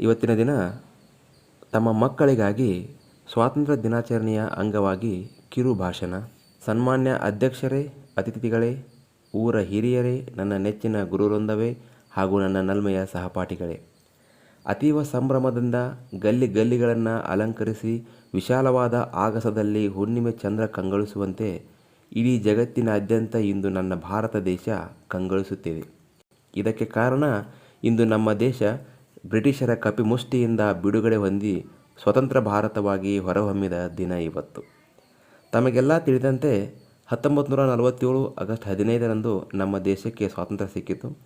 ಇವತ್ತಿನ ದಿನ ತಮ್ಮ ಮಕ್ಕಳಿಗಾಗಿ ಸ್ವಾತಂತ್ರ್ಯ ದಿನಾಚರಣೆಯ ಅಂಗವಾಗಿ ಕಿರು ಭಾಷಣ. ಸನ್ಮಾನ್ಯ ಅಧ್ಯಕ್ಷರೇ, ಅತಿಥಿಗಳೇ, ಊರ ಹಿರಿಯರೇ, ನನ್ನ ನೆಚ್ಚಿನ ಗುರುವೃಂದವೇ ಹಾಗೂ ನನ್ನ ನಲ್ಮೆಯ ಸಹಪಾಠಿಗಳೇ. ಅತೀವ ಸಂಭ್ರಮದಿಂದ ಗಲ್ಲಿ ಗಲ್ಲಿಗಳನ್ನು ಅಲಂಕರಿಸಿ ವಿಶಾಲವಾದ ಆಗಸದಲ್ಲಿ ಹುಣ್ಣಿಮೆ ಚಂದ್ರ ಕಂಗೊಳಿಸುವಂತೆ ಇಡೀ ಜಗತ್ತಿನಾದ್ಯಂತ ಇಂದು ನನ್ನ ಭಾರತ ದೇಶ ಕಂಗೊಳಿಸುತ್ತಿದೆ. ಇದಕ್ಕೆ ಕಾರಣ ಇಂದು ನಮ್ಮ ದೇಶ ಬ್ರಿಟಿಷರ ಕಪಿಮುಷ್ಟಿಯಿಂದ ಬಿಡುಗಡೆ ಹೊಂದಿ ಸ್ವತಂತ್ರ ಭಾರತವಾಗಿ ಹೊರಹೊಮ್ಮಿದ ದಿನ ಇವತ್ತು. ತಮಗೆಲ್ಲ ತಿಳಿದಂತೆ ಹತ್ತೊಂಬತ್ತು ನೂರ ನಲವತ್ತೇಳು ಆಗಸ್ಟ್ ಹದಿನೈದರಂದು ನಮ್ಮ ದೇಶಕ್ಕೆ ಸ್ವಾತಂತ್ರ್ಯ ಸಿಕ್ಕಿತು.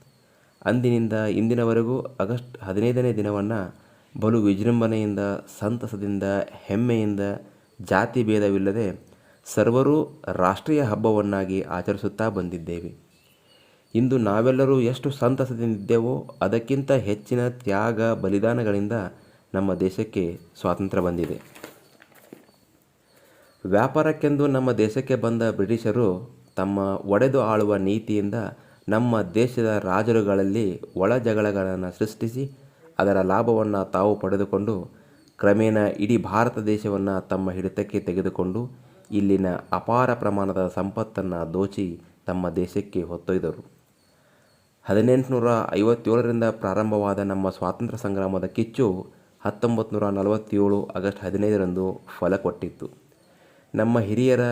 ಅಂದಿನಿಂದ ಇಂದಿನವರೆಗೂ ಆಗಸ್ಟ್ ಹದಿನೈದನೇ ದಿನವನ್ನು ಬಲು ವಿಜೃಂಭಣೆಯಿಂದ, ಸಂತಸದಿಂದ, ಹೆಮ್ಮೆಯಿಂದ, ಜಾತಿ ಭೇದವಿಲ್ಲದೆ ಸರ್ವರೂ ರಾಷ್ಟ್ರೀಯ ಹಬ್ಬವನ್ನಾಗಿ ಆಚರಿಸುತ್ತಾ ಬಂದಿದ್ದೇವೆ. ಇಂದು ನಾವೆಲ್ಲರೂ ಎಷ್ಟು ಸಂತಸದಿಂದಿದ್ದೇವೋ ಅದಕ್ಕಿಂತ ಹೆಚ್ಚಿನ ತ್ಯಾಗ ಬಲಿದಾನಗಳಿಂದ ನಮ್ಮ ದೇಶಕ್ಕೆ ಸ್ವಾತಂತ್ರ್ಯ ಬಂದಿದೆ. ವ್ಯಾಪಾರಕ್ಕೆಂದು ನಮ್ಮ ದೇಶಕ್ಕೆ ಬಂದ ಬ್ರಿಟಿಷರು ತಮ್ಮ ಒಡೆದು ಆಳುವ ನೀತಿಯಿಂದ ನಮ್ಮ ದೇಶದ ರಾಜರುಗಳಲ್ಲಿ ಒಳ ಜಗಳಗಳನ್ನು ಸೃಷ್ಟಿಸಿ ಅದರ ಲಾಭವನ್ನು ತಾವು ಪಡೆದುಕೊಂಡು ಕ್ರಮೇಣ ಇಡೀ ಭಾರತ ದೇಶವನ್ನು ತಮ್ಮ ಹಿಡಿತಕ್ಕೆ ತೆಗೆದುಕೊಂಡು ಇಲ್ಲಿನ ಅಪಾರ ಪ್ರಮಾಣದ ಸಂಪತ್ತನ್ನು ದೋಚಿ ತಮ್ಮ ದೇಶಕ್ಕೆ ಹೊತ್ತೊಯ್ದರು. ಹದಿನೆಂಟುನೂರ ಐವತ್ತೇಳರಿಂದ ಪ್ರಾರಂಭವಾದ ನಮ್ಮ ಸ್ವಾತಂತ್ರ್ಯ ಸಂಗ್ರಾಮದ ಕಿಚ್ಚು ಹತ್ತೊಂಬತ್ತು ನೂರ ನಲವತ್ತೇಳು ಆಗಸ್ಟ್ ಹದಿನೈದರಂದು ಫಲ ಕೊಟ್ಟಿತ್ತು. ನಮ್ಮ ಹಿರಿಯರ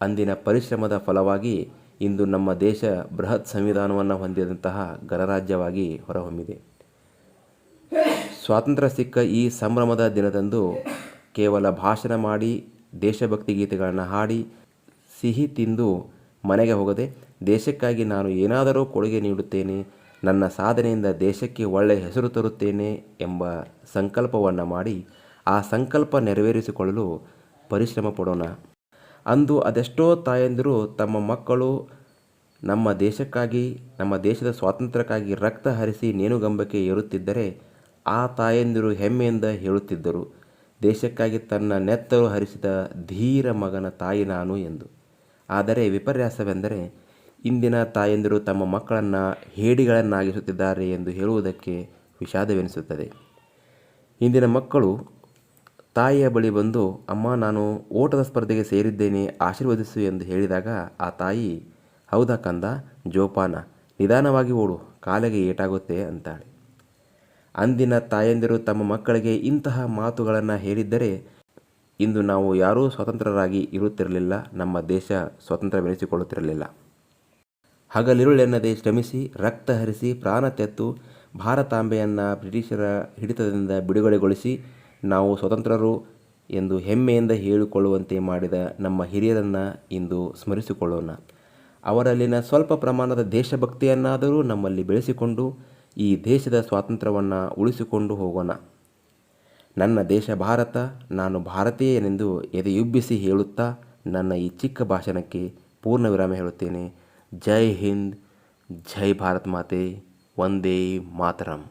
ಅಂದಿನ ಪರಿಶ್ರಮದ ಫಲವಾಗಿ ಇಂದು ನಮ್ಮ ದೇಶ ಬೃಹತ್ ಸಂವಿಧಾನವನ್ನು ಹೊಂದಿದಂತಹ ಗಣರಾಜ್ಯವಾಗಿ ಹೊರಹೊಮ್ಮಿದೆ. ಸ್ವಾತಂತ್ರ್ಯ ಸಿಕ್ಕ ಈ ಸಂಭ್ರಮದ ದಿನದಂದು ಕೇವಲ ಭಾಷಣ ಮಾಡಿ ದೇಶಭಕ್ತಿ ಗೀತೆಗಳನ್ನು ಹಾಡಿ ಸಿಹಿ ತಿಂದು ಮನೆಗೆ ಹೋಗದೆ ದೇಶಕ್ಕಾಗಿ ನಾನು ಏನಾದರೂ ಕೊಡುಗೆ ನೀಡುತ್ತೇನೆ, ನನ್ನ ಸಾಧನೆಯಿಂದ ದೇಶಕ್ಕೆ ಒಳ್ಳೆಯ ಹೆಸರು ತರುತ್ತೇನೆ ಎಂಬ ಸಂಕಲ್ಪವನ್ನು ಮಾಡಿ ಆ ಸಂಕಲ್ಪ ನೆರವೇರಿಸಿಕೊಳ್ಳಲು ಪರಿಶ್ರಮ ಪಡೋಣ. ಅಂದು ಅದೆಷ್ಟೋ ತಾಯಂದಿರು ತಮ್ಮ ಮಕ್ಕಳು ನಮ್ಮ ದೇಶಕ್ಕಾಗಿ, ನಮ್ಮ ದೇಶದ ಸ್ವಾತಂತ್ರ್ಯಕ್ಕಾಗಿ ರಕ್ತ ಹರಿಸಿ ನೇಣುಗಂಬಕ್ಕೆ ಏರುತ್ತಿದ್ದರೆ ಆ ತಾಯಂದಿರು ಹೆಮ್ಮೆಯಿಂದ ಹೇಳುತ್ತಿದ್ದರು, ದೇಶಕ್ಕಾಗಿ ತನ್ನ ನೆತ್ತರು ಹರಿಸಿದ ಧೀರ ಮಗನ ತಾಯಿ ನಾನು ಎಂದು. ಆದರೆ ವಿಪರ್ಯಾಸವೆಂದರೆ ಇಂದಿನ ತಾಯಂದಿರು ತಮ್ಮ ಮಕ್ಕಳನ್ನು ಹೇಡಿಗಳನ್ನಾಗಿಸುತ್ತಿದ್ದಾರೆ ಎಂದು ಹೇಳುವುದಕ್ಕೆ ವಿಷಾದವೆನಿಸುತ್ತದೆ. ಇಂದಿನ ಮಕ್ಕಳು ತಾಯಿಯ ಬಳಿ ಬಂದು, ಅಮ್ಮ, ನಾನು ಓಟದ ಸ್ಪರ್ಧೆಗೆ ಸೇರಿದ್ದೇನೆ, ಆಶೀರ್ವದಿಸು ಎಂದು ಹೇಳಿದಾಗ ಆ ತಾಯಿ, ಹೌದಾ ಕಂದ, ಜೋಪಾನ, ನಿಧಾನವಾಗಿ ಓಡು, ಕಾಲಿಗೆ ಏಟಾಗುತ್ತೆ ಅಂತಾಳೆ. ಅಂದಿನ ತಾಯಂದಿರು ತಮ್ಮ ಮಕ್ಕಳಿಗೆ ಇಂತಹ ಮಾತುಗಳನ್ನು ಹೇಳಿದ್ದರೆ ಇಂದು ನಾವು ಯಾರೂ ಸ್ವತಂತ್ರರಾಗಿ ಇರುತ್ತಿರಲಿಲ್ಲ, ನಮ್ಮ ದೇಶ ಸ್ವತಂತ್ರವೆನಿಸಿಕೊಳ್ಳುತ್ತಿರಲಿಲ್ಲ. ಹಗಲಿರುಳೆನ್ನದೆ ಶ್ರಮಿಸಿ, ರಕ್ತ ಹರಿಸಿ, ಪ್ರಾಣ ತೆತ್ತು, ಭಾರತಾಂಬೆಯನ್ನು ಬ್ರಿಟಿಷರ ಹಿಡಿತದಿಂದ ಬಿಡುಗಡೆಗೊಳಿಸಿ ನಾವು ಸ್ವತಂತ್ರರು ಎಂದು ಹೆಮ್ಮೆಯಿಂದ ಹೇಳಿಕೊಳ್ಳುವಂತೆ ಮಾಡಿದ ನಮ್ಮ ಹಿರಿಯರನ್ನು ಇಂದು ಸ್ಮರಿಸಿಕೊಳ್ಳೋಣ. ಅವರಲ್ಲಿನ ಸ್ವಲ್ಪ ಪ್ರಮಾಣದ ದೇಶಭಕ್ತಿಯನ್ನಾದರೂ ನಮ್ಮಲ್ಲಿ ಬೆಳೆಸಿಕೊಂಡು, ಈ ದೇಶದ ಸ್ವಾತಂತ್ರ್ಯವನ್ನು ಉಳಿಸಿಕೊಂಡು ಹೋಗೋಣ. ನನ್ನ ದೇಶ ಭಾರತ, ನಾನು ಭಾರತೀಯನೆಂದು ಎದೆಯುಬ್ಬಿಸಿ ಹೇಳುತ್ತಾ ನನ್ನ ಈ ಚಿಕ್ಕ ಭಾಷಣಕ್ಕೆ ಪೂರ್ಣ ವಿರಾಮ ಹೇಳುತ್ತೇನೆ. ಜೈ ಹಿಂದ್, ಜೈ ಭಾರತ್ ಮಾತೆ, ವಂದೇ ಮಾತರಂ.